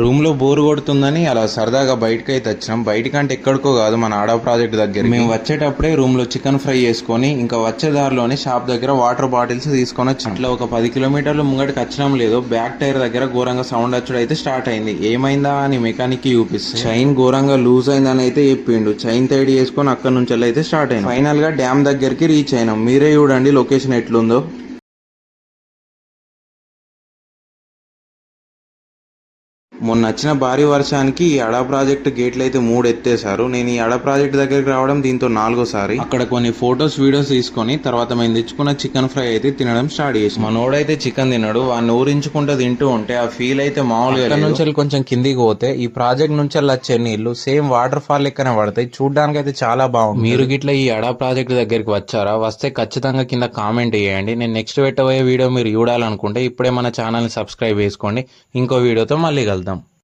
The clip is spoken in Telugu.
రూమ్లో బోర్ కొడుతుందని అలా సరదాగా బయటకి అయితే వచ్చినాం బయటకంటే ఎక్కడికో కాదు మన ఆడా ప్రాజెక్ట్ దగ్గర మేము వచ్చేటప్పుడే రూమ్లో చికెన్ ఫ్రై చేసుకొని ఇంకా వచ్చే దారిలోనే షాప్ దగ్గర వాటర్ బాటిల్స్ తీసుకొని వచ్చాం. ఇట్లా ఒక పది కిలోమీటర్లు ముంగడికి వచ్చినాం లేదు. బ్యాక్ టైర్ దగ్గర ఘోరంగా సౌండ్ వచ్చుడు అయితే స్టార్ట్ అయింది. ఏమైందా అని మెకానిక్కి చూపిస్తే చైన్ ఘోరంగా లూజ్ అయిందని అయితే చెప్పిండు. చైన్ తైడ్ చేసుకొని అక్కడ నుంచి అయితే స్టార్ట్ అయింది. ఫైనల్గా డ్యామ్ దగ్గరికి రీచ్ అయినాం. మీరే చూడండి లొకేషన్ ఎట్లుందో. మొన్న వచ్చిన భారీ వర్షానికి ఈ అడా ప్రాజెక్ట్ గేట్లు అయితే మూడు ఎత్తేసారు నేను ఈ అడా ప్రాజెక్ట్ దగ్గరికి రావడం దీంతో నాలుగోసారి. అక్కడ కొన్ని ఫొటోస్ వీడియోస్ తీసుకొని తర్వాత మేము తెచ్చుకున్న చికెన్ ఫ్రై అయితే తినడం స్టార్ట్ చేసి మనోడైతే చికెన్ తినడు వాడిని ఊరించుకుంటూ తింటూ ఉంటే ఆ ఫీల్ అయితే మామూలుగా. నుంచి కొంచెం కిందికి పోతే ఈ ప్రాజెక్ట్ నుంచి వచ్చే నీళ్ళు సేమ్ వాటర్ ఫాల్ లెక్కనే పడతాయి. చూడడానికి అయితే చాలా బాగుంది మీరు గిట్ల ఈ అడా ప్రాజెక్ట్ దగ్గరికి వచ్చారా? వస్తే ఖచ్చితంగా కింద కామెంట్ చేయండి. నేను నెక్స్ట్ పెట్టబోయే వీడియో మీరు చూడాలనుకుంటే ఇప్పుడే మన ఛానల్ని సబ్స్క్రైబ్ చేసుకోండి. ఇంకో వీడియోతో మళ్ళీ కలుద్దాం.